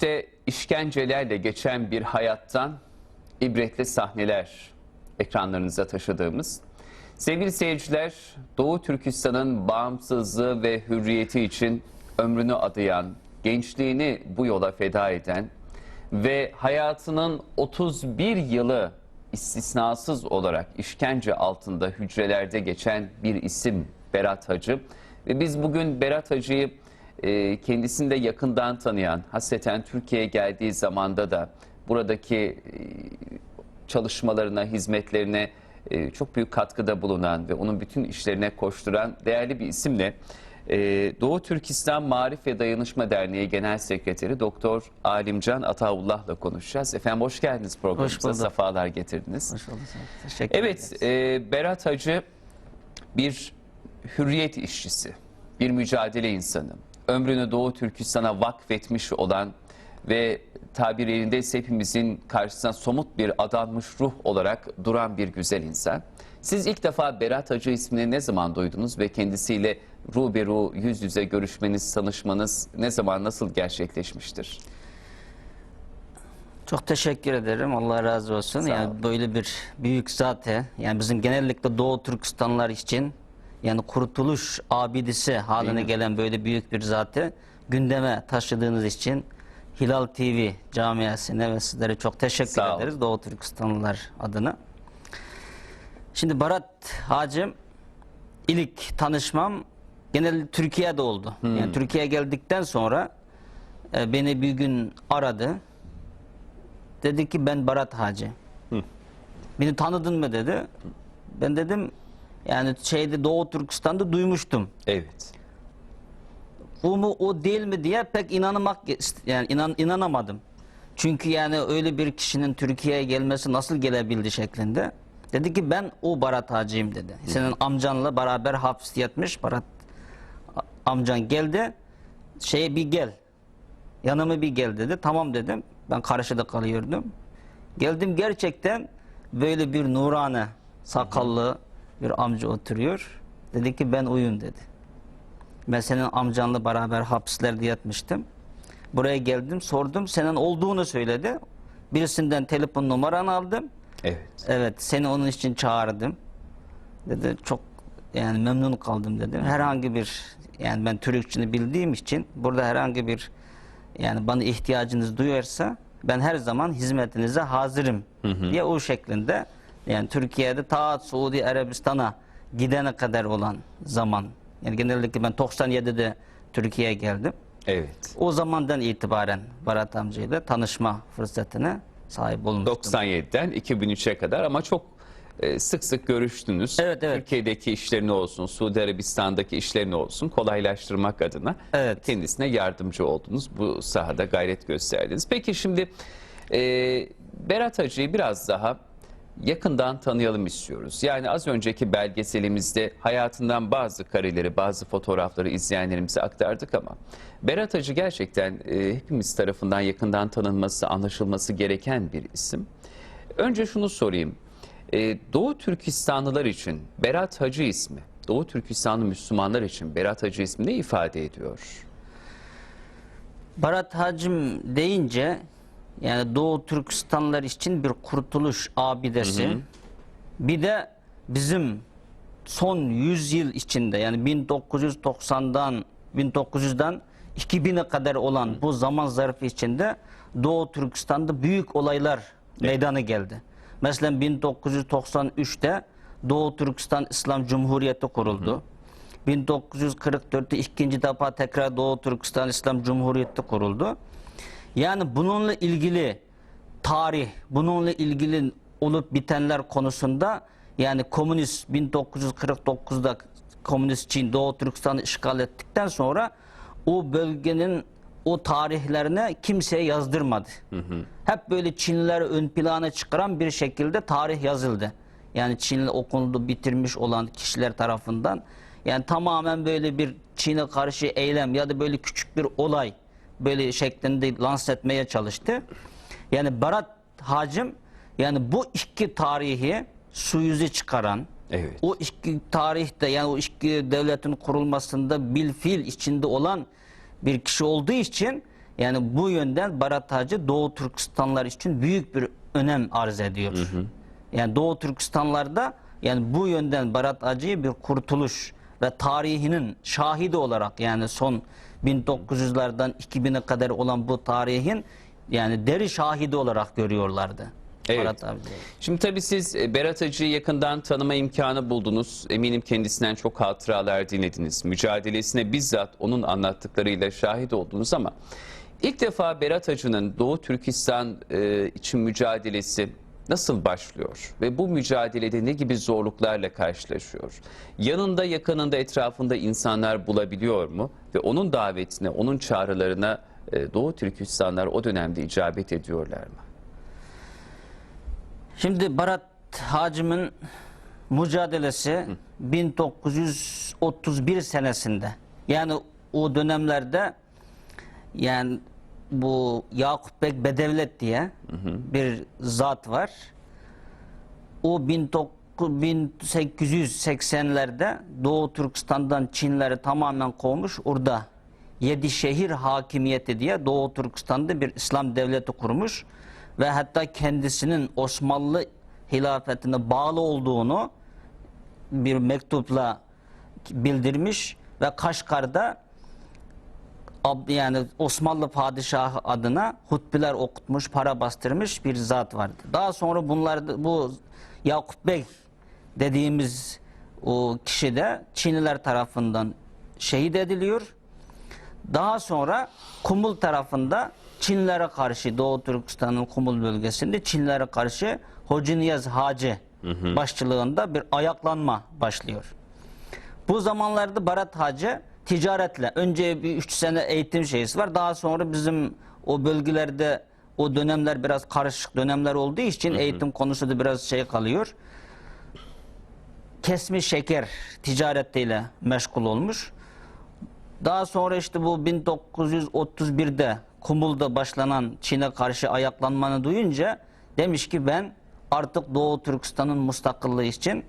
İşte işkencelerle geçen bir hayattan ibretli sahneler ekranlarınıza taşıdığımız. Sevgili seyirciler, Doğu Türkistan'ın bağımsızlığı ve hürriyeti için ömrünü adayan, gençliğini bu yola feda eden ve hayatının 31 yılı istisnasız olarak işkence altında hücrelerde geçen bir isim Berat Hacı. Ve biz bugün Berat Hacı'yı e, kendisini de yakından tanıyan, hasreten Türkiye'ye geldiği zamanda da buradaki e, çalışmalarına, hizmetlerine e, çok büyük katkıda bulunan ve onun bütün işlerine koşturan değerli bir isimle e, Doğu Türkistan Marif ve Dayanışma Derneği Genel Sekreteri Doktor Alimcan Ataullah'la konuşacağız. Efendim hoş geldiniz programımıza, Hoş sefalar getirdiniz. Hoş bulduk. Teşekkür ederiz. Evet, e, Berat Hacı bir hürriyet işçisi, bir mücadele insanı. Ömrünü Doğu Türkistan'a vakfetmiş olan ve tabir yerindeyse hepimizin karşısına somut bir adanmış ruh olarak duran bir güzel insan. Siz ilk defa Berat Hacı ismini ne zaman duydunuz ve kendisiyle ruberu yüz yüze görüşmeniz, tanışmanız ne zaman nasıl gerçekleşmiştir? Çok teşekkür ederim. Allah razı olsun. Sağ yani olun. böyle bir büyük zate yani bizim genellikle Doğu Türkistanlar için yani kurtuluş abidesi haline gelen böyle büyük bir zate gündeme taşıdığınız için Hilal TV camiasına ve sizlere çok teşekkür Sağ olun. ederiz Doğu Türkistanlılar adına. Şimdi Barat Hacım ilk tanışmam genelde Türkiye'de oldu. Hmm. Yani Türkiye'ye geldikten sonra e, beni bir gün aradı. Dedi ki ben Barat Hacı. Beni tanıdın mı dedi. Ben dedim yani şeyde Doğu Türkistan'da duymuştum. Evet. O mu o değil mi diye pek inanmak yani inan, inanamadım. Çünkü yani öyle bir kişinin Türkiye'ye gelmesi nasıl gelebildi şeklinde. Dedi ki ben o Barat Hacı'yım dedi. Senin amcanla beraber hapis yatmış Barat amcan geldi. Şeye bir gel. Yanıma bir gel dedi. Tamam dedim. Ben karşıda kalıyordum. Geldim gerçekten böyle bir nurane sakallı bir amca oturuyor. Dedi ki ben uyum dedi. Ben senin amcanla beraber hapislerde yatmıştım. Buraya geldim sordum senin olduğunu söyledi. Birisinden telefon numaranı aldım. Evet. Evet seni onun için çağırdım. Dedi çok yani memnun kaldım dedim. Herhangi bir yani ben Türkçini bildiğim için burada herhangi bir yani bana ihtiyacınız duyarsa ben her zaman hizmetinize hazırım diye o şeklinde yani Türkiye'de ta Suudi Arabistan'a gidene kadar olan zaman yani genellikle ben 97'de Türkiye'ye geldim. Evet. O zamandan itibaren Barat amcayla tanışma fırsatına sahip olmuştum. 97'den 2003'e kadar ama çok e, sık sık görüştünüz. Evet, evet. Türkiye'deki işlerini olsun, Suudi Arabistan'daki işlerini olsun kolaylaştırmak adına Evet. kendisine yardımcı oldunuz. Bu sahada gayret gösterdiniz. Peki şimdi e, Berat Hacı'yı biraz daha yakından tanıyalım istiyoruz. Yani az önceki belgeselimizde hayatından bazı kareleri, bazı fotoğrafları izleyenlerimize aktardık ama Berat Hacı gerçekten e, hepimiz tarafından yakından tanınması, anlaşılması gereken bir isim. Önce şunu sorayım. E, Doğu Türkistanlılar için Berat Hacı ismi, Doğu Türkistanlı Müslümanlar için Berat Hacı ismi ne ifade ediyor? Barat Hacım deyince yani Doğu Türkistanlar için bir kurtuluş abidesi. Bir de bizim son 100 yıl içinde yani 1990'dan 1900'den 2000'e kadar olan bu zaman zarfı içinde Doğu Türkistan'da büyük olaylar meydana geldi. Mesela 1993'te Doğu Türkistan İslam Cumhuriyeti kuruldu. 1944'te ikinci defa tekrar Doğu Türkistan İslam Cumhuriyeti kuruldu. Yani bununla ilgili tarih, bununla ilgili olup bitenler konusunda yani komünist 1949'da komünist Çin Doğu Türkistan'ı işgal ettikten sonra o bölgenin o tarihlerine kimseye yazdırmadı. Hep böyle Çinlileri ön plana çıkaran bir şekilde tarih yazıldı. Yani Çinli okulunu bitirmiş olan kişiler tarafından yani tamamen böyle bir Çin'e karşı eylem ya da böyle küçük bir olay böyle şeklinde lanse etmeye çalıştı. Yani Barat Hacım yani bu iki tarihi su yüzü çıkaran Evet. o iki tarihte yani o iki devletin kurulmasında bilfil içinde olan bir kişi olduğu için Yani bu yönden Barat Hacı Doğu Türkistanlar için büyük bir önem arz ediyor. Yani Doğu Türkistanlarda yani bu yönden Barat Hacı'yı bir kurtuluş ve tarihinin şahidi olarak yani son 1900'lerden 2000'e kadar olan bu tarihin yani deri şahidi olarak görüyorlardı. Evet. Abi. Şimdi tabii siz e, Berat Hacı'yı yakından tanıma imkanı buldunuz. Eminim kendisinden çok hatıralar dinlediniz. Mücadelesine bizzat onun anlattıklarıyla şahit oldunuz ama ilk defa Berat Hacı'nın Doğu Türkistan e, için mücadelesi nasıl başlıyor? Ve bu mücadelede ne gibi zorluklarla karşılaşıyor? Yanında, yakınında, etrafında insanlar bulabiliyor mu? Ve onun davetine, onun çağrılarına e, Doğu Türkistanlar o dönemde icabet ediyorlar mı? Şimdi Barat Hacım'ın mücadelesi 1931 senesinde yani o dönemlerde yani bu Yakup Bek Bedevlet diye bir zat var. O 1880'lerde Doğu Türkistan'dan Çinleri tamamen kovmuş. Orada yedi şehir hakimiyeti diye Doğu Türkistan'da bir İslam devleti kurmuş ve hatta kendisinin Osmanlı hilafetine bağlı olduğunu bir mektupla bildirmiş ve Kaşgar'da yani Osmanlı padişahı adına hutbeler okutmuş, para bastırmış bir zat vardı. Daha sonra bunlar bu Yakup Bey dediğimiz o kişi de Çinliler tarafından şehit ediliyor. Daha sonra Kumul tarafında Çinlere karşı Doğu Türkistan'ın Kumul bölgesinde Çinlere karşı Hoca Niyaz Hacı başçılığında bir ayaklanma başlıyor. Bu zamanlarda Barat Hacı ticaretle önce bir 3 sene eğitim şeysi var. Daha sonra bizim o bölgelerde o dönemler biraz karışık dönemler olduğu için eğitim konusu da biraz şey kalıyor. Kesmiş şeker ticaretiyle meşgul olmuş. Daha sonra işte bu 1931'de Kumul'da başlanan Çin'e karşı ayaklanmanı duyunca demiş ki ben artık Doğu Türkistan'ın müstakilliği için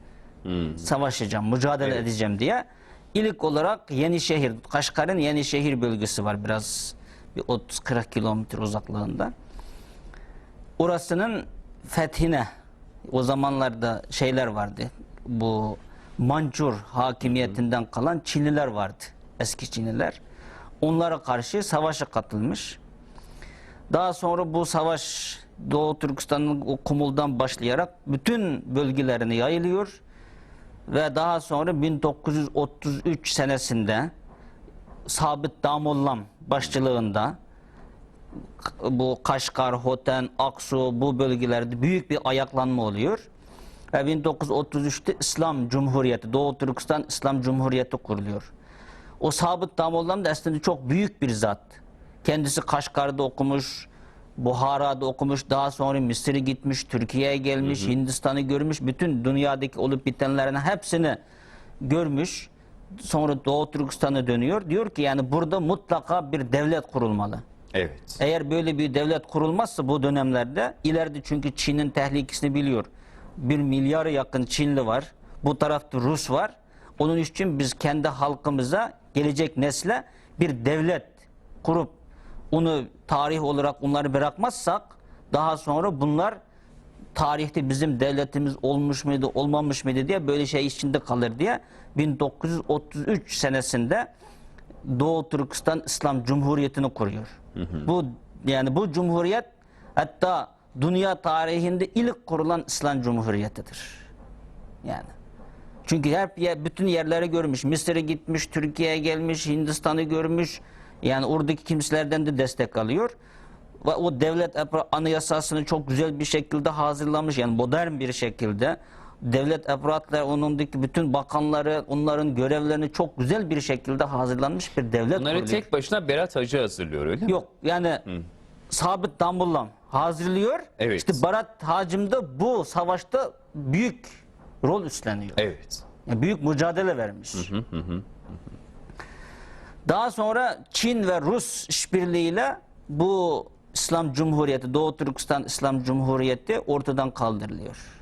savaşacağım, mücadele Evet. edeceğim diye. İlk olarak Yenişehir, Kaşgar'ın Yenişehir bölgesi var biraz bir 30-40 kilometre uzaklığında. Orasının fethine o zamanlarda şeyler vardı. Bu Mancur hakimiyetinden kalan Çinliler vardı. Eski Çinliler. Onlara karşı savaşa katılmış. Daha sonra bu savaş Doğu Türkistan'ın o Kumul'dan başlayarak bütün bölgelerine yayılıyor. Ve daha sonra 1933 senesinde Sabit Damollam başçılığında bu Kaşgar, Hoten, Aksu bu bölgelerde büyük bir ayaklanma oluyor. Ve 1933'te İslam Cumhuriyeti, Doğu Türkistan İslam Cumhuriyeti kuruluyor. O Sabit Damollam da aslında çok büyük bir zat. Kendisi Kaşgar'da okumuş, Buhara'da okumuş, daha sonra Mısır'a gitmiş, Türkiye'ye gelmiş, Hindistan'ı görmüş, bütün dünyadaki olup bitenlerin hepsini görmüş. Sonra Doğu Türkistan'a dönüyor. Diyor ki yani burada mutlaka bir devlet kurulmalı. Evet. Eğer böyle bir devlet kurulmazsa bu dönemlerde ileride çünkü Çin'in tehlikesini biliyor. Bir milyara yakın Çinli var. Bu tarafta Rus var. Onun için biz kendi halkımıza gelecek nesle bir devlet kurup onu tarih olarak onları bırakmazsak daha sonra bunlar tarihte bizim devletimiz olmuş muydu olmamış mıydı diye böyle şey içinde kalır diye 1933 senesinde Doğu Türkistan İslam Cumhuriyeti'ni kuruyor. Bu yani bu cumhuriyet hatta dünya tarihinde ilk kurulan İslam Cumhuriyeti'dir. Yani. Çünkü hep bütün yerlere görmüş. Mısır'a gitmiş, Türkiye'ye gelmiş, Hindistan'ı görmüş. Yani oradaki kimselerden de destek alıyor. Ve o devlet anayasasını çok güzel bir şekilde hazırlamış. Yani modern bir şekilde. Devlet eparatları, onundaki bütün bakanları, onların görevlerini çok güzel bir şekilde hazırlanmış bir devlet Bunları kuruluyor. tek başına Berat Hacı hazırlıyor öyle mi? Yok yani Sabit Damullam hazırlıyor. Evet. İşte Barat Hacım da bu savaşta büyük rol üstleniyor. Evet. Yani büyük mücadele vermiş. Daha sonra Çin ve Rus işbirliğiyle bu İslam Cumhuriyeti, Doğu Türkistan İslam Cumhuriyeti ortadan kaldırılıyor.